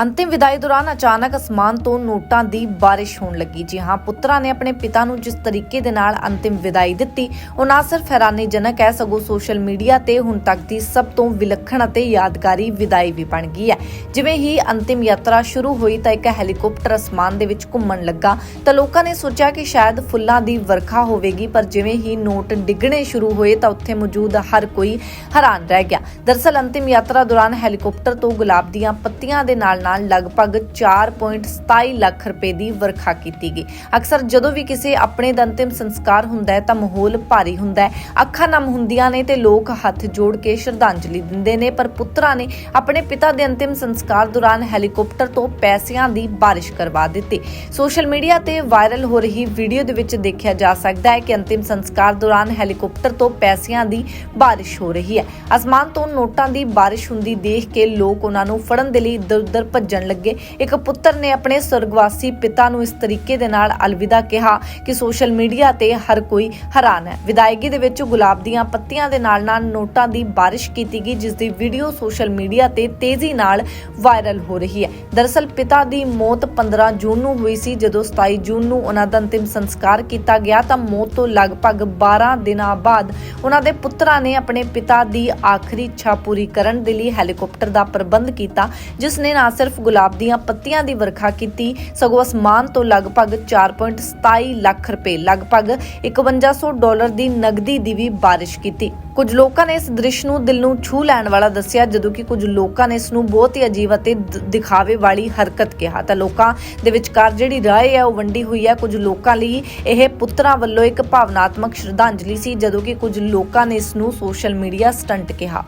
ਅੰਤਿਮ ਵਿਦਾਈ ਦੌਰਾਨ ਅਚਾਨਕ ਅਸਮਾਨ ਤੋਂ ਨੋਟਾਂ ਦੀ ਬਾਰਿਸ਼ ਹੋਣ ਲੱਗੀ। ਜੀ ਹਾਂ, ਪੁੱਤਰਾਂ ਨੇ ਆਪਣੇ ਪਿਤਾ ਨੂੰ ਜਿਸ ਤਰੀਕੇ ਦੇ ਨਾਲ ਅੰਤਿਮ ਵਿਦਾਈ ਦਿੱਤੀ, ਉਹ ਨਾ ਸਿਰਫ ਹੈਰਾਨੀਜਨਕ ਹੈ, ਸਗੋਂ ਸੋਸ਼ਲ ਮੀਡੀਆ ਤੇ ਹੁਣ ਤੱਕ ਦੀ ਸਭ ਤੋਂ ਵਿਲੱਖਣ ਅਤੇ ਯਾਦਗਾਰੀ ਵਿਦਾਈ ਵੀ ਬਣ ਗਈ ਹੈ। ਜਿਵੇਂ ਹੀ ਅੰਤਿਮ ਯਾਤਰਾ ਸ਼ੁਰੂ ਹੋਈ ਤਾਂ ਇੱਕ ਹੈਲੀਕਾਪਟਰ ਅਸਮਾਨ ਦੇ ਵਿੱਚ ਘੁੰਮਣ ਲੱਗਾ। ਤਾਂ ਲੋਕਾਂ ਨੇ ਸੋਚਿਆ ਕਿ ਸ਼ਾਇਦ ਫੁੱਲਾਂ ਦੀ ਵਰਖਾ ਹੋਵੇਗੀ, ਪਰ ਜਿਵੇਂ ਹੀ ਨੋਟ ਡਿੱਗਣੇ ਸ਼ੁਰੂ ਹੋਏ ਤਾਂ ਉੱਥੇ ਮੌਜੂਦ ਹਰ ਕੋਈ ਹੈਰਾਨ ਰਹਿ ਗਿਆ। ਦਰਸਲ ਅੰਤਿਮ ਯਾਤਰਾ ਦੌਰਾਨ ਹੈਲੀਕਾਪਟਰ ਤੋਂ ਗੁਲਾਬ ਦੀਆਂ ਪੱਤੀਆਂ ਦੇ ਨਾਲ ਨਾਲ ਲਗਭਗ 4.27 ਲੱਖ ਰੁਪਏ ਦੀ ਵਰਖਾ ਕੀਤੀ ਗਈ। ਅਕਸਰ ਜਦੋਂ ਵੀ ਕਿਸੇ ਆਪਣੇ ਦਾ ਅੰਤਿਮ ਸੰਸਕਾਰ ਹੁੰਦਾ ਹੈ ਤਾਂ ਮਾਹੌਲ ਭਾਰੀ ਹੁੰਦਾ ਹੈ। ਅੱਖਾਂ ਨਮ ਹੁੰਦੀਆਂ ਨੇ ਤੇ ਲੋਕ ਹੱਥ ਜੋੜ ਕੇ ਸ਼ਰਧਾਂਜਲੀ ਦਿੰਦੇ ਨੇ, ਪਰ ਪੁੱਤਰਾਂ ਨੇ ਆਪਣੇ ਪਿਤਾ ਦੇ ਅੰਤਿਮ ਸੰਸਕਾਰ ਦੌਰਾਨ ਹੈਲੀਕਾਪਟਰ ਤੋਂ ਪੈਸਿਆਂ ਦੀ ਬਾਰਿਸ਼ ਕਰਵਾ ਦਿੱਤੀ। ਸੋਸ਼ਲ ਮੀਡੀਆ ਤੇ ਵਾਇਰਲ ਹੋ ਰਹੀ ਵੀਡੀਓ ਦੇ ਵਿੱਚ ਦੇਖਿਆ ਜਾ ਸਕਦਾ ਹੈ ਕਿ ਅੰਤਿਮ ਸੰਸਕਾਰ ਦੌਰਾਨ ਹੈਲੀਕਾਪਟਰ ਤੋਂ ਪੈਸਿਆਂ ਦੀ ਬਾਰਿਸ਼ ਹੋ ਰਹੀ ਹੈ। ਅਸਮਾਨ ਤੋਂ ਨੋਟਾਂ ਦੀ ਬਾਰਿਸ਼ ਹੁੰਦੀ ਦੇਖ ਕੇ ਲੋਕ ਉਹਨਾਂ ਨੂੰ ਫੜਨ ਦੇ ਲਈ ਇੱਧਰ-ਉੱਧਰ ਭੱਜਣ ਲੱਗੇ। ਇੱਕ ਪੁੱਤਰ ਨੇ ਆਪਣੇ ਸੁਰਗਵਾਸੀ ਪਿਤਾ ਨੂੰ ਇਸ ਤਰੀਕੇ ਦੇ ਨਾਲ ਅਲਵਿਦਾ ਕਿਹਾ ਕਿ ਸੋਸ਼ਲ ਮੀਡੀਆ ਤੇ ਹਰ ਕੋਈ ਹੈਰਾਨ ਹੈ। ਵਿਦਾਇਗੀ ਦੇ ਵਿੱਚ ਗੁਲਾਬ ਦੀਆਂ ਪੱਤੀਆਂ ਦੇ ਨਾਲ-ਨਾਲ ਨੋਟਾਂ ਦੀ ਬਾਰਿਸ਼ ਕੀਤੀ ਗਈ, ਜਿਸ ਦੀ ਵੀਡੀਓ ਸੋਸ਼ਲ ਮੀਡੀਆ ਤੇ ਤੇਜ਼ੀ ਨਾਲ ਵਾਇਰਲ ਹੋ ਰਹੀ ਹੈ। ਦਰਅਸਲ ਪਿਤਾ ਦੀ ਮੌਤ 15 ਜੂਨ ਨੂੰ ਹੋਈ ਸੀ। ਜਦੋਂ 27 ਜੂਨ ਨੂੰ ਉਹਨਾਂ ਦਾ ਅੰਤਿਮ ਸੰਸਕਾਰ ਕੀਤਾ ਗਿਆ, ਤਾਂ ਮੌਤ ਤੋਂ ਲਗਭਗ 12 ਦਿਨਾਂ ਬਾਅਦ ਉਹਨਾਂ ਦੇ ਪੁੱਤਰਾਂ ਨੇ ਆਪਣੇ ਪਿਤਾ ਦੀ ਆਖਰੀ ਇੱਛਾ ਪੂਰੀ ਕਰਨ ਦੇ ਲਈ ਹੈਲੀਕਾਪਟਰ ਦਾ ਪ੍ਰਬੰਧ ਕੀਤਾ, ਜਿਸ ਨੇ ਨਾ ਸਿਰਫ ਗੁਲਾਬ ਦੀਆਂ ਪੱਤੀਆਂ ਦੀ ਵਰਖਾ ਕੀਤੀ। ਸਗੋਂ ਅਸਮਾਨ ਤੋਂ ਲਗਭਗ 4.27 ਲੱਖ ਰੁਪਏ, ਲਗਭਗ 5100 ਡਾਲਰ ਦੀ ਨਗਦੀ ਦੀ ਵੀ ਬਾਰਿਸ਼ ਕੀਤੀ। ਕੁਝ ਲੋਕਾਂ ਨੇ ਇਸ ਦ੍ਰਿਸ਼ ਨੂੰ ਦਿਲ ਨੂੰ ਛੂ ਲੈਣ ਵਾਲਾ ਦੱਸਿਆ, ਜਦੋਂ ਕਿ ਕੁਝ ਲੋਕਾਂ ਨੇ ਇਸ ਨੂੰ ਬਹੁਤ ਹੀ ਅਜੀਬ ਅਤੇ ਦਿਖਾਵੇ ਵਾਲੀ ਹਰਕਤ ਕਿਹਾ। ਤਾਂ ਲੋਕਾਂ ਦੇ ਵਿਚਕਾਰ ਜਿਹੜੀ ਰਾਏ ਹੈ, ਉਹ ਵੰਡੀ ਹੋਈ ਹੈ। ਕੁਝ ਲੋਕਾਂ ਲਈ ਇਹ ਪੁੱਤਰਾਂ ਵੱਲੋਂ ਇੱਕ ਭਾਵਨਾਤਮਕ ਸ਼ਰਧਾਂਜਲੀ ਸੀ, ਜਦੋਂ ਕਿ ਕੁਝ ਲੋਕਾਂ ਨੇ ਇਸ ਨੂੰ ਸੋਸ਼ਲ ਮੀਡੀਆ ਸਟੰਟ ਕਿਹਾ।